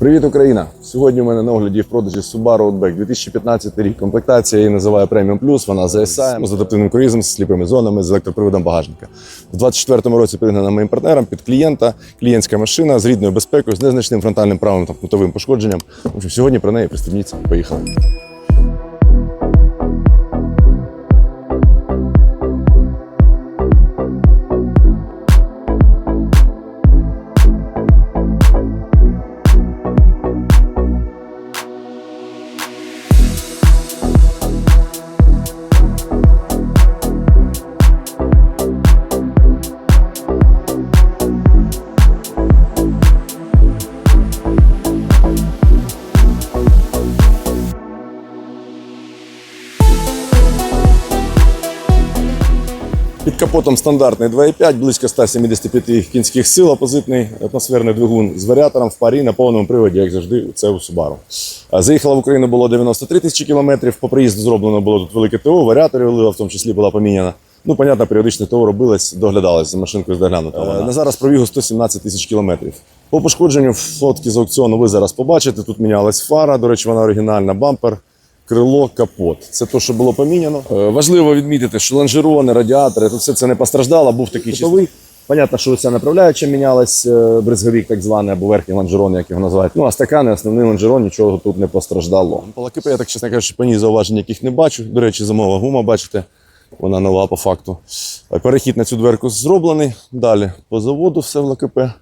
Привіт, Україна! Сьогодні у мене на огляді в продажі Subaru Outback 2015 рік. Комплектація її називає Premium Plus, вона з ASI, з адаптивним круїзом, з сліпими зонами, з електроприводом багажника. У 24-му році пригнана моїм партнером під клієнта, клієнтська машина з рідною безпекою, з незначним фронтальним правим та кутовим пошкодженням. В общем, сьогодні про неї пристебніться. Поїхали. Під капотом стандартний 2,5, близько 175 кінських сил, опозитний атмосферний двигун з варіатором в парі на повному приводі, як завжди, це у Subaru. Заїхала в Україну було 93 тисячі кілометрів. По приїзду зроблено було тут велике ТО, варіатори олива в тому числі була поміняна. Ну, понятно, періодичне ТО робилось, доглядалось за машинкою доглянуто. Е, На зараз пробігу 117 тисяч кілометрів. По пошкодженню фотки з аукціону ви зараз побачите. Тут мінялась фара, до речі, вона оригінальна, бампер. Крило, капот. Це те, що було поміняно. Е, важливо відмітити, що лонжерони, радіатори, тут все це не постраждало, був такий чистовий. Понятно, що ця направляюча мінялась, е, бризговік так званий, або верхній лонжерон, як його називають. Ну, а стакани, основний лонжерон, нічого тут не постраждало. Полакипи, я так чесно кажучи, по ній зауважень яких не бачу. До речі, зимова гума, бачите, вона нова по факту. Е, Перехід на цю дверку зроблений. Далі по заводу все в лакипе.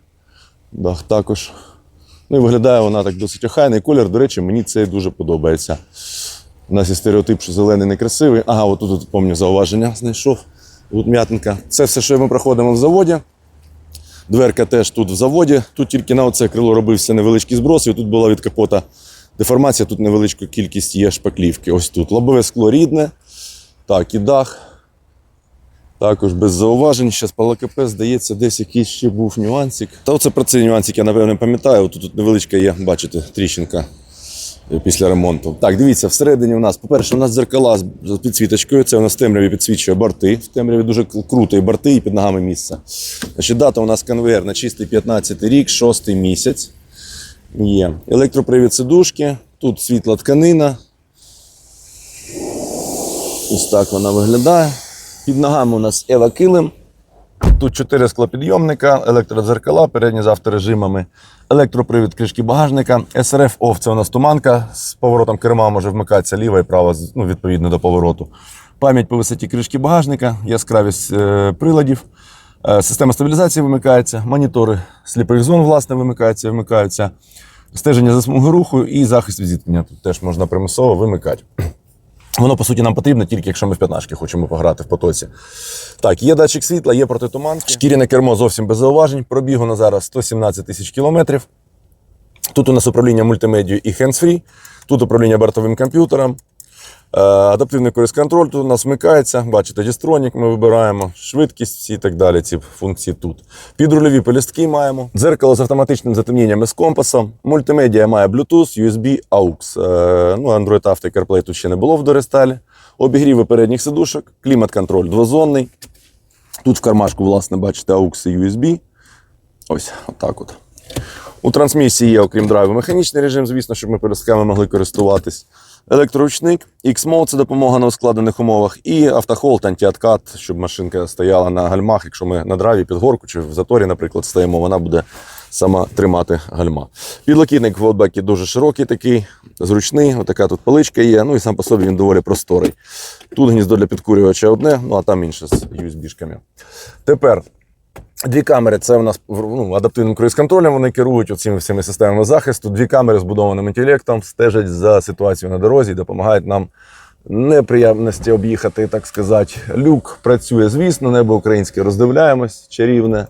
Дах також. Ну і виглядає вона так досить охайний колір. До речі, мені це дуже подобається. У нас є стереотип, що зелений некрасивий. Ага, от тут, тут пам'ятаю, зауваження знайшов. Тут м'ятинка. Це все, що ми проходимо в заводі. Дверка теж тут в заводі. Тут тільки на оце крило робився невеличкий зброс, і тут була від капота деформація, тут невеличка кількість є шпаклівки. Ось тут. Лобове скло рідне. Так, і дах. Також без зауважень. Зараз по ЛКП, здається, десь якийсь ще був нюансик. Та оце про цей нюансик я, напевно, пам'ятаю. Тут, тут невеличка є, бачите, тріщинка після ремонту. Так, дивіться, всередині у нас, по-перше, у нас дзеркала з підсвіточкою. Це у нас темряві підсвічує борти. В темряві дуже круто, і борти, і під ногами місце. Значить, дата у нас конвейер на чистий 15 рік, 6 місяць. Є. Електропривід сидушки, тут світла тканина. Ось так вона виглядає. Під ногами у нас Ева Килим. Тут чотири склопідйомника, електродзеркала, передні з авторежимами, електропривід кришки багажника, SRF OFF – це у нас туманка з поворотом керма може вмикатися ліва і права ну, відповідно до повороту. Пам'ять по висоті кришки багажника, яскравість е, приладів, е, система стабілізації вимикається, монітори сліпових зон власне вимикаються, вимикаються, стеження за смуги руху і захист від зіткнення. Тут теж можна примусово вимикати. Воно, по суті, нам потрібно тільки якщо ми в п'ятнашки хочемо пограти в потоці. Так, є датчик світла, є протитуманки. Шкіряне кермо зовсім без зауважень. Пробігу на зараз 117 тисяч кілометрів. Тут у нас управління мультимедією і hands-free. Тут управління бортовим комп'ютером. Е, Адаптивний круїз-контроль тут у нас вмикається. Бачите, дістронік ми вибираємо, швидкість всі і так далі. Ці функції тут. Підрульові полістки маємо. Дзеркало з автоматичним затемнінням з компасом. Мультимедіа має Bluetooth, USB, AUX. Е, Ну, Android Auto і CarPlay тут ще не було в доресталі. Обігріви передніх сидушок, клімат-контроль двозонний. Тут в кармашку, власне, бачите, AUX і USB. Ось, отак от. У трансмісії є, окрім драйву, механічний режим, звісно, щоб ми пересками могли користуватись. Електроручник, X-Mode – це допомога на ускладнених умовах, і автохолд, антиоткат, щоб машинка стояла на гальмах. Якщо ми на драйві під горку чи в заторі, наприклад, стоїмо, вона буде сама тримати гальма. Підлокітник в Outback дуже широкий такий, зручний. Отака тут поличка є. Ну і сам по собі він доволі просторий. Тут гніздо для підкурювача одне, ну а там інше з USB-шками. Тепер Дві камери це у нас ну, адаптивним круїз-контролем. Вони керують цими всіми системами захисту. Дві камери з будованим інтелектом стежать за ситуацією на дорозі і допомагають нам неприємності об'їхати, так сказати. Люк працює, звісно, небо українське роздивляємось, чарівне.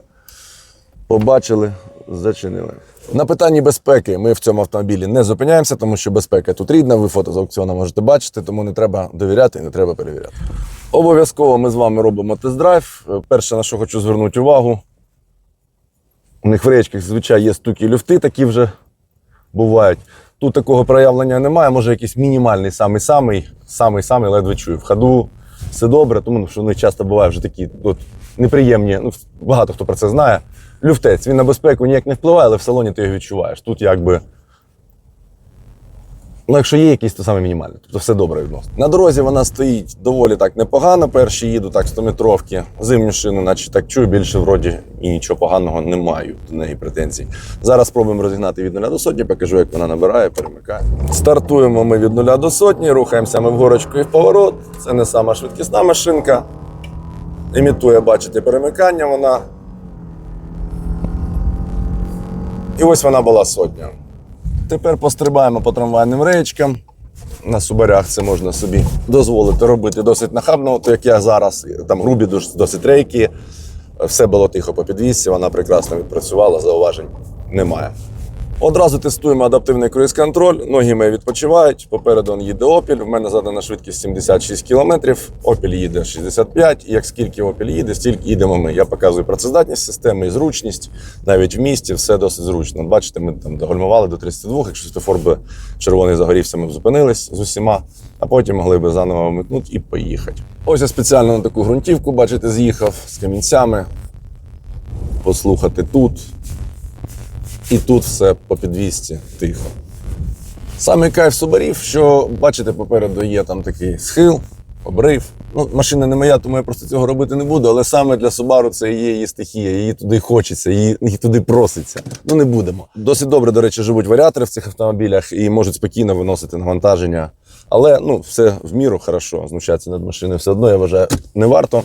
Побачили, зачинили. На питанні безпеки ми в цьому автомобілі не зупиняємося, тому що безпека тут рідна. Ви фото з аукціону можете бачити, тому не треба довіряти і не треба перевіряти. Обов'язково ми з вами робимо тест-драйв. Е, Перше, на що хочу звернути увагу, у них в речках, звичайно, є стуки люфти, такі вже бувають. Тут такого проявлення немає, може якийсь мінімальний самий-самий, самий-самий ледве чую. В ходу все добре, тому що вони часто бувають вже такі от, неприємні. Ну, багато хто про це знає. Люфтець, він на безпеку ніяк не впливає, але в салоні ти його відчуваєш. Тут якби Ну, якщо є якісь, то саме мінімальні. Тобто все добре відносно. На дорозі вона стоїть доволі так непогано. Перші їду так 100-метровки. Зимню шину, наче так чую, більше вроді і нічого поганого не маю до неї претензій. Зараз спробуємо розігнати від 0 до сотні, покажу, як вона набирає, перемикає. Стартуємо ми від 0 до сотні, рухаємося ми в горочку і в поворот. Це не сама швидкісна машинка. Імітує, бачите, перемикання вона. І ось вона була сотня. Тепер пострибаємо по трамвайним речкам. На субарях це можна собі дозволити робити досить нахабно, от як я зараз. Там грубі дос- досить рейки. Все було тихо по підвісці, вона прекрасно відпрацювала, зауважень немає. Одразу тестуємо адаптивний круїз-контроль. Ноги мої відпочивають. Попереду он їде Opel. В мене задана швидкість 76 км. Opel їде 65. І як скільки Opel їде, стільки їдемо ми. Я показую працездатність системи і зручність. Навіть в місті все досить зручно. Бачите, ми там догальмували до 32. Якщо світофор би червоний загорівся, ми б зупинились з усіма, а потім могли би заново вмикнути і поїхати. Ось я спеціально на таку ґрунтівку, бачите, з'їхав з камінцями. Послухати тут. І тут все по підвісці тихо. Саме кайф субарів, що бачите, попереду є там такий схил, обрив. Ну, машина не моя, тому я просто цього робити не буду. Але саме для Subaru це є її стихія, її туди хочеться, її, її туди проситься. Ну не будемо. Досить добре, до речі, живуть варіатори в цих автомобілях і можуть спокійно виносити навантаження. Але ну, все в міру хорошо, знущатися над машиною все одно, я вважаю, не варто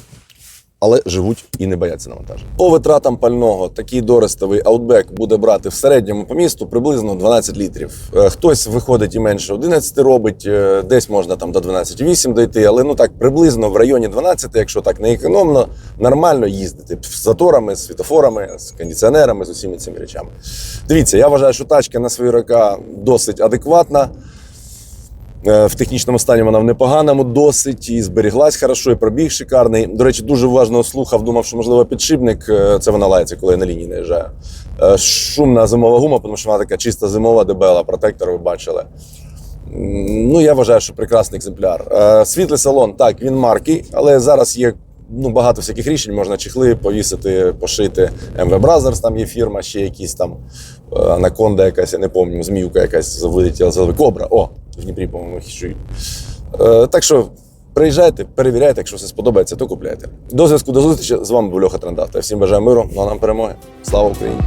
але живуть і не бояться навантажень. По витратам пального такий дористовий Outback буде брати в середньому по місту приблизно 12 літрів. Е, Хтось виходить і менше 11 робить, е, десь можна там до 12,8 дойти, але ну так приблизно в районі 12, якщо так не економно, нормально їздити з заторами, з світофорами, з кондиціонерами, з усіма цими речами. Дивіться, я вважаю, що тачка на свої роки досить адекватна. Е, В технічному стані вона в непоганому досить і зберіглась хорошо, і пробіг шикарний. До речі, дуже уважно слухав, думав, що можливо підшипник. е, Це вона лається, коли я на лінії наїжджаю. Е, Шумна зимова гума, тому що вона така чиста зимова, дебела, протектор ви бачили. Ну, я вважаю, що прекрасний екземпляр. Світлий салон, так, він марки, але зараз є ну, багато всяких рішень. Можна чехли повісити, пошити. MV Brothers, там є фірма, ще якісь там е, анаконда якась, я не пам'ятаю, зміюка якась вилетіла з голови. Кобра. О, в Дніпрі, по-моєму, хищують. Е, так що приїжджайте, перевіряйте, якщо все сподобається, то купляйте. До зв'язку, до зустрічі. З вами був Льоха Трандата. Всім бажаю миру, ну а нам перемоги. Слава Україні!